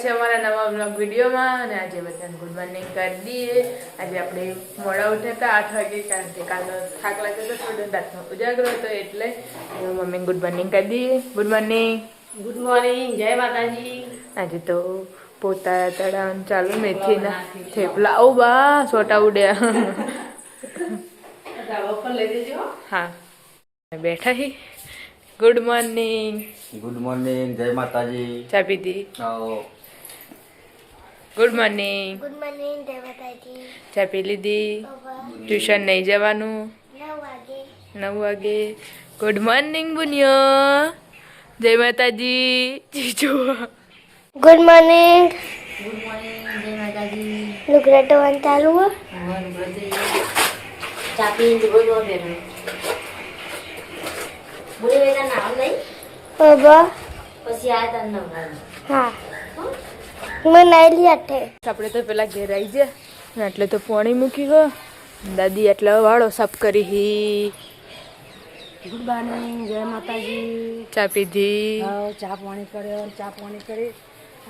સ્વાગત છે અમારા નવા બ્લોગ વિડીયોમાં અને આજે બધાને ગુડ મોર્નિંગ કરી દઈએ. આજે આપણે મોડા ઉઠ્યા હતા આઠ વાગે કારણ કે કાલનો થાક લાગ્યો હતો થોડો રાતનો ઉજાગરો હતો એટલે મમ્મી ગુડ મોર્નિંગ કરી દઈએ. ગુડ મોર્નિંગ ગુડ મોર્નિંગ જય માતાજી. આજે તો પોતા તળાવ ચાલુ મેથીના થેપલા ઓ બા સોટા ઉડ્યા. ધાબા પર લઈ દેજો હા. બેઠા હી. ગુડ મોર્નિંગ ગુડ મોર્નિંગ જય માતાજી. ચા પીધી? ગુડ મોર્નિંગ ગુડ મોર્નિંગ દેવતાજી ચા પી લીધી ટ્યુશન નહીં જવાનું. નવ વાગે. ગુડ મોર્નિંગ બુનિયો જય માતાજી. જીજો ગુડ મોર્નિંગ લુગડા ધોવાનું ચાલુ હો. ચાપી બોલો બેન બોલે બેટા નામ નહીં? બાબા. પછી આ તને નવરાવ હા. મેં લીયા છે આપણે તો પેલા ઘેર આવી ગયા. એટલે તો પાણી મૂકી ગયો. દાદી એટલે વાળો સાફ કરી હી. ગુડ મોર્નિંગ જય માતાજી. ચા પીધી. ચા પાણી કર્યો ચા પાણી કરી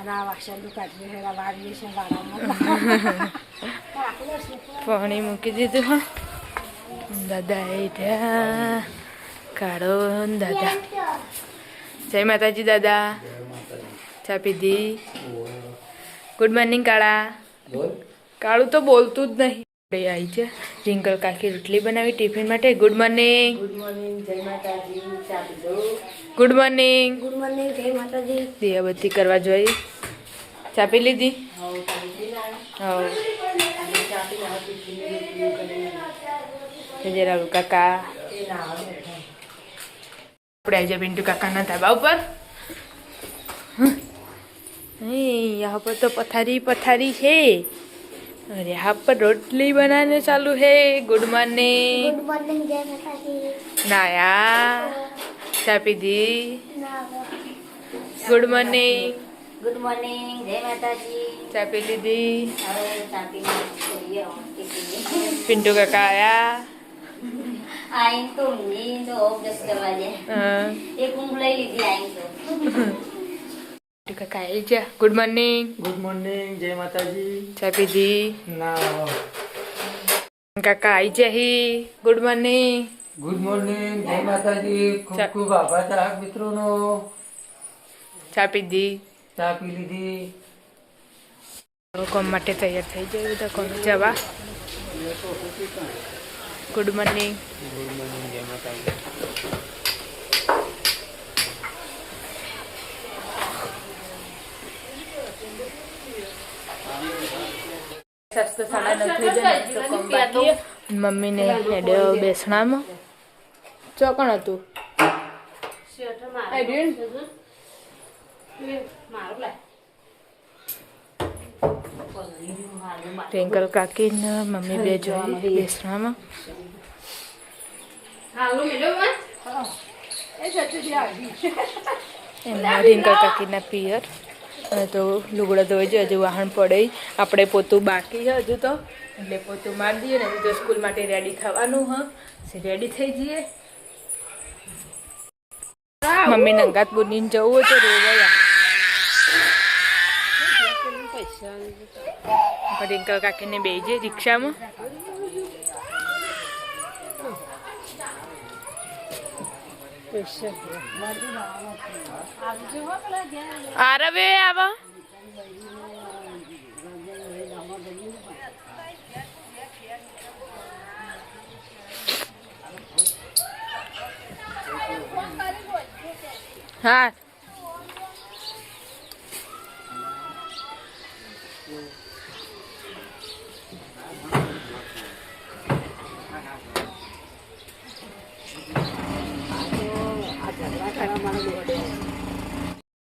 અને આ વાસણ કાઢી હેરા વાળીએ છે વાળામાં. પાણી મૂકી દીધું હા. દાદા એ ત્યાં. કાળો ને દાદા. જય માતાજી દાદા. ચા પીધી. ગુડ મોર્નિંગ કાળા. કાળું તો બોલતું જ નહીં. આપણે આવી છે રિંકલ કાકી રોટલી બનાવી ટિફિન માટે. ગુડ મોર્નિંગ ગુડ મોર્નિંગ જય માતાજી. ગુડ મોર્નિંગ ગુડ મોર્નિંગ જય માતાજી. દિયાબત્તી કરવા જોઈએ ચા પી લીધી? હા હા કાકા. આપણે આવી આજે પિન્ટુ કાકાના ધાબા ઉપર. અહીં यहाँ पर तो पथारी पथारी है और यहाँ पर रोटली बनाने चालू है गुड मॉर्निंग ગુડ મોર્નિંગ જય માતાજી नाया चा पीधी ના गुड मॉर्निंग ગુડ મોર્નિંગ જય માતાજી चा पी लीधी હવે ચા પીને કરીએ पिंटू काका आया આઈન તો ઊંઘી તો ઓબ્જસ કરવા દે हाँ, એક ઊંઘ લઈ લીધી આઈન તો કાકા ગુડ મોર્નિંગ ગુડ મોર્નિંગ જય માતાજી. ચા કાકા આવી ગયા હી. ગુડ મોર્નિંગ ગુડ મોર્નિંગ જય માતાજી. ખૂબ ખૂબ આભાર તારા મિત્રોનો. ચા પીધી ચા પી લીધી. કોમ માટે તૈયાર થઈ જાય બધા કોમ જવા. ગુડ મોર્નિંગ ગુડ મોર્નિંગ જય માતાજી. સસ્તો સાડા નવ થઈ જાય ને તો કોમ બાકી મમ્મીને હેડ્યો બેસણામાં ચોકણ હતું ટ્વિંકલ કાકી ને મમ્મી બે જોઈ બેસણામાં એમના ટ્વિંકલ કાકીના પિયર અને તો લુગડા ધોઈ જાય હજુ વાહન પડે. આપણે પોતું બાકી છે હજુ તો. એટલે પોતું મારી દઈએ ને હજુ તો સ્કૂલ માટે રેડી થવાનું હ. રેડી થઈ જઈએ. મમ્મી નંગાત બુનીને જવું હોય તો રોવાયા રિંકલ કાકીને બે જે રિક્ષામાં આરવે આવા હા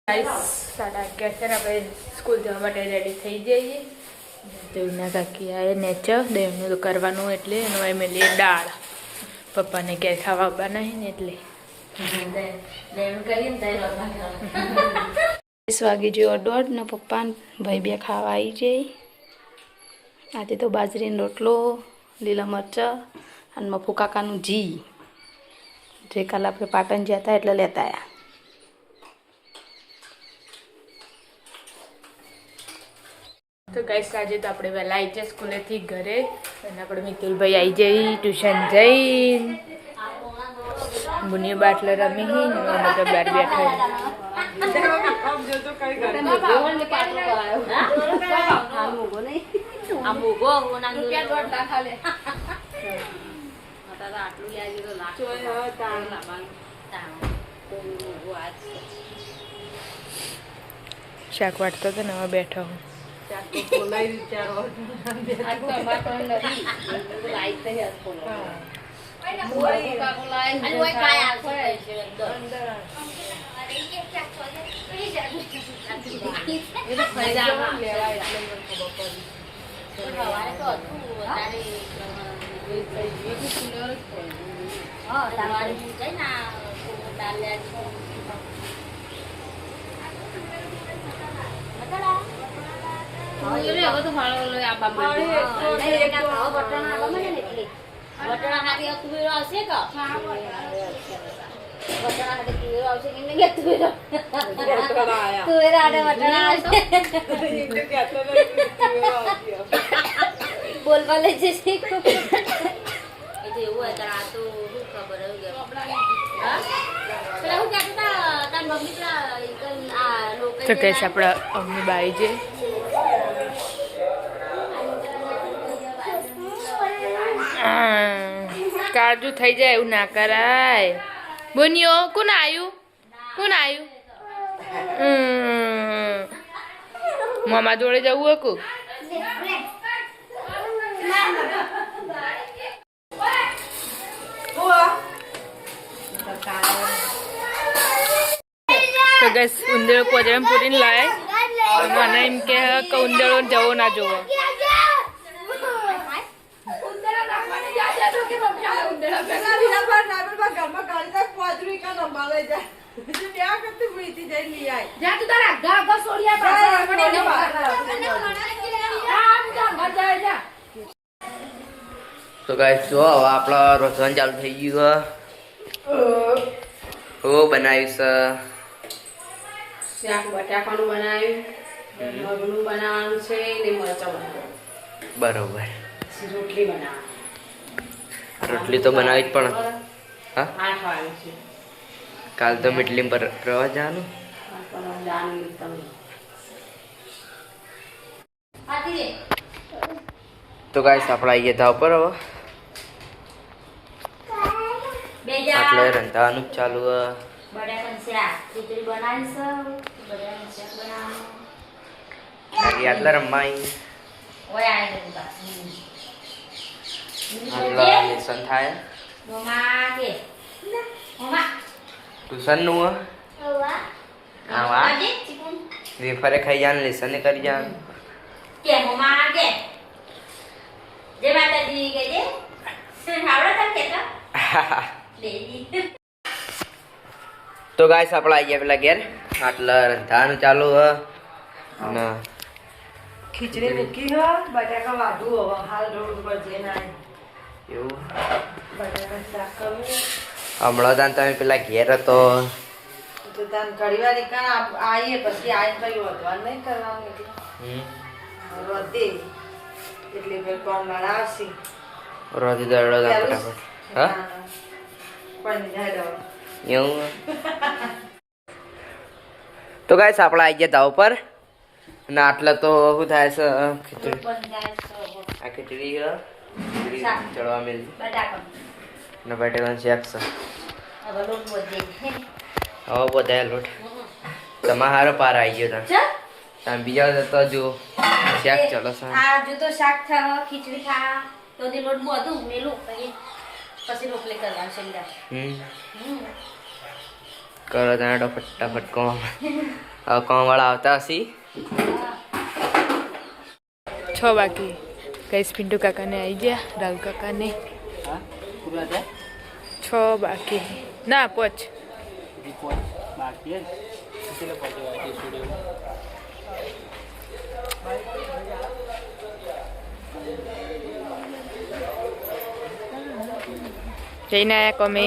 સાડા અગિયાર છે ને આપણે સ્કૂલ જવા માટે રેડી થઈ જઈએ. દેવના કાકી આવે નેચર દેવનું કરવાનું એટલે એનું એમ લે દાળ. પપ્પાને ક્યાંય ખાવા આવવા નહીં ને એટલે. વીસ વાગે જેવો દોઢ ને પપ્પા ભાઈ બે ખાવા આવી જાય. આજે તો બાજરીનો રોટલો લીલા મરચાં અને મફુ કાકાનું જી જે કાલે આપણે પાટણ ગયા હતા એટલે લેતા આવ્યા તો ગઈ આજે તો આપણે વહેલા આવી જાય સ્કૂલેથી ઘરે. અને આપણે મિતુલભાઈ આવી જઈ ટ્યુશન જઈ. બુનિયો બાટલો રમી અમે તો બાર બેઠા શાક વાટતો હતો ને બેઠો હું. બોલવા લઈ જશે તો. કહીશ આપણા અમની બાઈ છે આ, કાળજુ થઈ જાય એવું ના કરાય. બોનિયો કોણ આવ્યું કોણ આવ્યું. મામા જોડે જવું હકું? તો ગસ ઉંદરો પોજરમ પૂરીને લાય. મને એમ કે ઉંદરો જવો ના જોવો. તો ગાઈસ જો. હવે આપણા રસોઈ ચાલુ થઈ ગયું હો બનાવ્યું છે. શાક બટાકાનું બનાવ્યું મગનું બનાવવાનું છે ને મરચાં બનાવવાનું. બરોબર. રોટલી બનાવવાની. રોટલી તો બનાવી જ પણ. હા? કાલ તો મીટલી પર પ્રવાસ જવાનું. તો ગાઈસ આપણે આવીએ તા ઉપર હવે. આટલે રંધાવાનું ચાલુ આટલા આવી આટલા લેસન થાય ટ્યુશનનું આવા વેફરે ખાઈ જાન લેસન કરી જવાનું તો ગાઈસ આપણે આવી ગયા પેલા ઘેર આટલા રંધાવાનું ચાલુ હ અને ખીચડી મૂકી હ બટાકા વાઢું હવે હાલ રોડ પર જે આવી એવું. હમણાં તાન તમે પેલા ઘેર હતો. તો તાન ઘડી વાર નીકળ આવીએ પછી આવીને પછી વધવાનું નહીં કરવાનું એટલે. હમ. વધે એટલે ભાઈ કોણ વાળા આવશે. રોજી દરડો ફટાફટ. હા? એવું? તો ગાઈસ આપણે આવી ગયા દાવ પર. અને આટલા તો શું થાય છે? ખીચડી. આ ખીચડી ચડવા મિલ. ને બટેકાનું શાક છે. હવે બધા લોટ તમારે હારો પાર આવી ગયો તા. તમે બીજા તો જો શાક ચલો છે હા જો તો શાક થા ખીચડી ખા તો તે લોટ બધું મેલું પછી પછી રોટલી કરવાનું છે. હમ. કરો તાણે તો ફટાફટ કોમ. હવે કોમ વાળા આવતા હશી. છ બાકી. કઈશ પિન્ટુ કાકાને આવી ગયા રાહુલ કાકાને છ બાકી ના પોચ જઈને આયા કોમે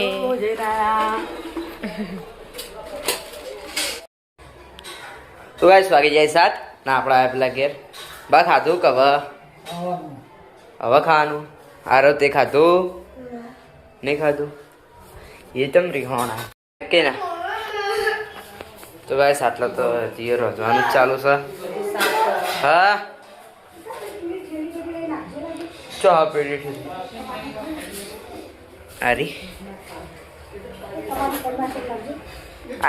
તો ગાઈસ વાગી જાય સાત ના આપણા પેલા ઘેર બસ ખાધું કે હવે ખાવાનું? આરો તે ખાધું? નહીં ખાધું? એ તમ રીહોણા કે ના? તો ભાઈ આટલો તો જીઓ રોજવાનું ચાલુ છે. હા? ચો પેઢી અરે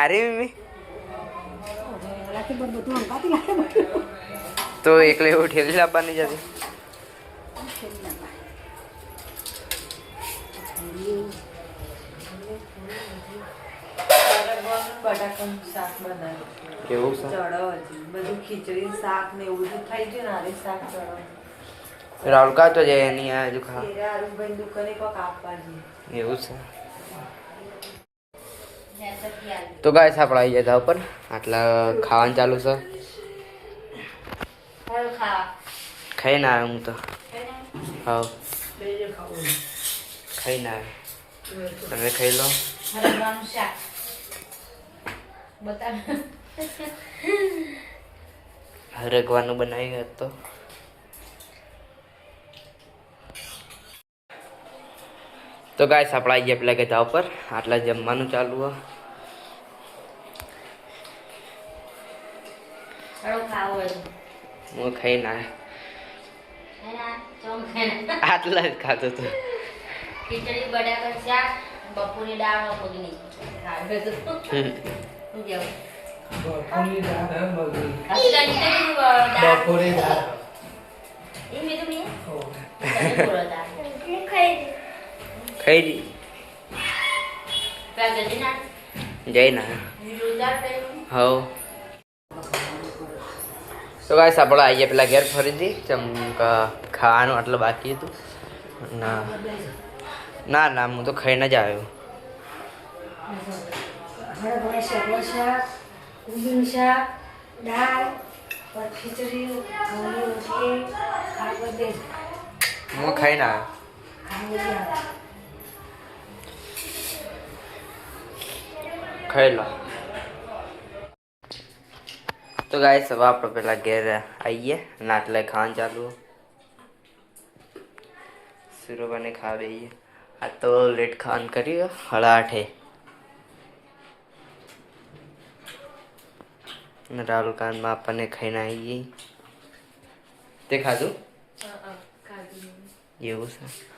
અરે મમ્મી? તો એકલે એવું ઠેલી લાવવાની જતી બટાકાનું શાક બનાવ્યું કેવું છે? બધું ખીચડી શાક ને એવું બધું થઈ ગયું ને આરે શાક ચડો રાહુલ તો જાય એની આ હજુ ખા. તેરે દુકાને કોક આપવા જઈએ એવું છે. તો ગાય આપણે આવી ગયા ઉપર. આટલા ખાવાનું ચાલુ છે. ખાઈ ના આવ્યો હું તો. હા ખાઈ ના. તમે ખાઈ લો. હરગવાનું બનાવી ગયો તો ગાય આપણે આવી ગયા પેલા કે ઉપર આટલા જમવાનું ચાલુ હોય હું ખાઈ ના. આટલા જ ખાતો હતો ખીચડી બટાકા શાક બપોરની દાળ મગની. તો. દાળ ખાઈ દી ના હવ. તો ગાય આપણે આવીએ પેલા ઘેર ફરીથી ક- ખાવાનું આટલું બાકી હતું. ના. ના ના હું તો ખાઈને જ આવ્યો. હું ખાઈને આવ્યો. ખાઈ આવે ખાઈ લો. તો ગાય હવે આપણે પેલા ઘેર આવીએ અને આટલે ખાવાનું ચાલુ. સુરભાને ખાવા દઈએ આ તો લેટ ખાન કરી હળાઠે રાહુલ કાનમાં આપણને ખાઈને આવી તે ખાધું. એવું છે.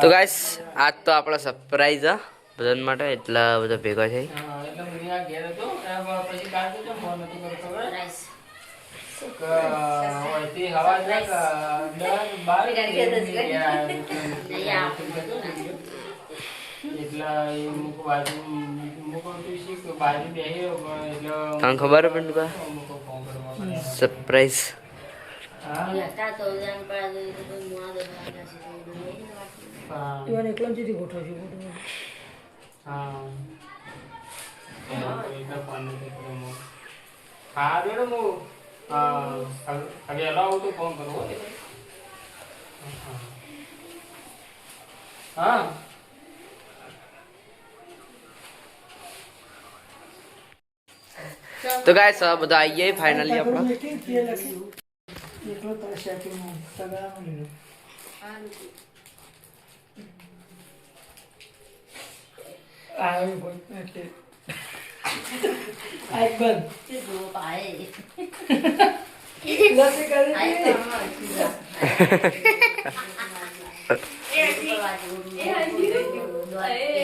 તો ગાઈસ આજ તો આપણો સરપ્રાઈઝ બધા માટે એટલા બધા ભેગા છે તને ખબર પણ સરપ્રાઈઝ તો પર તો કોઈ મુઆ દે જશે તો ગાય તું એને એકલો જુદી ગોઠવો છું હા મેડમ હું હવે એલા આવું તો ફોન કરો હો. હા તો ગાઈસ હવે બધા આવી જાય ફાઇનલી આપણો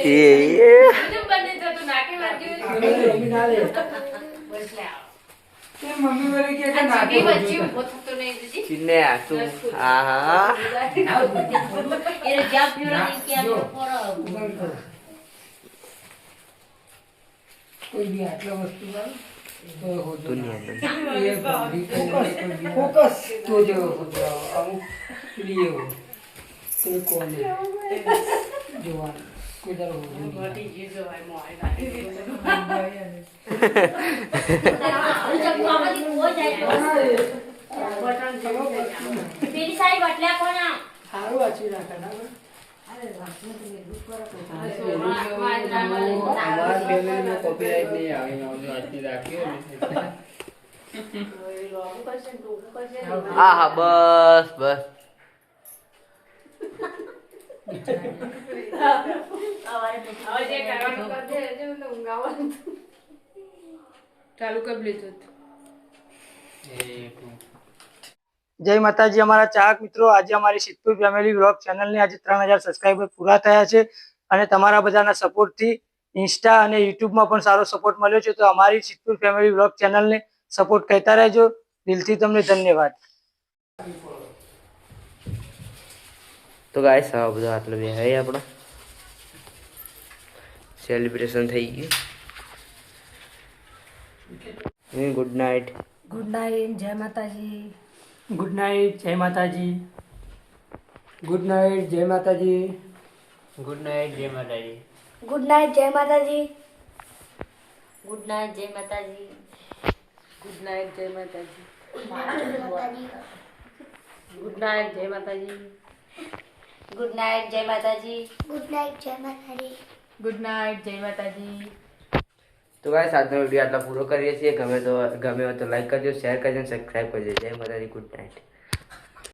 એ એ શાકીમાં સગડામાં લીધો આવ્યું હોય એટલે આ એક બંધ છે ના મમ્મી આ તું. હા હા એને જ્યાં પીવડા નહીં કે જો. પર કોઈ બી આટલા વસ્તુ લાવે, તો હોજો ના. એ ભાભી ફોકસ તો જો અમુક પેલી એવું કોને જોવાનું. કોઈ એટલે કોના? સારું વાંચી રાખે ના અરે વાંચું તો મેં દુઃખ કરો તો આવાજ બેલે ને કોપીરાઈટ નહીં આવે નોંધ વાંચી રાખ્યો ને હા હા બસ બસ. ચાલુ કરી લીધું જય માતાજી અમારા ચાહક મિત્રો આજે અમારી સિદ્ધપુર ફેમિલી બ્લોગ ચેનલને આજે ત્રણ હજાર સબસ્ક્રાઈબર પૂરા થયા છે અને તમારા બધાના સપોર્ટથી ઇન્સ્ટા અને યુટ્યુબમાં પણ સારો સપોર્ટ મળ્યો છે. તો અમારી સિદ્ધપુર ફેમિલી બ્લોગ ચેનલને સપોર્ટ કરતા રહેજો. દિલથી તમને ધન્યવાદ. તો ગાય હવે બધો આટલો બે હવે આપણો. સેલિબ્રેશન થઈ ગયું. ગુડ નાઇટ ગુડ નાઇટ જય માતાજી. ગુડ નાઇટ જય માતાજી ગુડ નાઇટ જય માતાજી ગુડ નાઇટ જય માતાજી ગુડ નાઇટ જય માતાજી ગુડ નાઇટ જય માતાજી ગુડ નાઇટ જય માતાજી ગુડ નાઇટ જય માતાજી ગુડ નાઇટ જય માતાજી ગુડ નાઇટ જય માતાજી ગુડ નાઇટ જય માતાજી તો ગાઈસ આજનો વીડિયો આટલા પૂરો કરીએ છીએ. ગમે તો ગમે તો લાઈક કરજો શેર કરજો સબસ્ક્રાઈબ કરજો. જય માતાજી ગુડ નાઇટ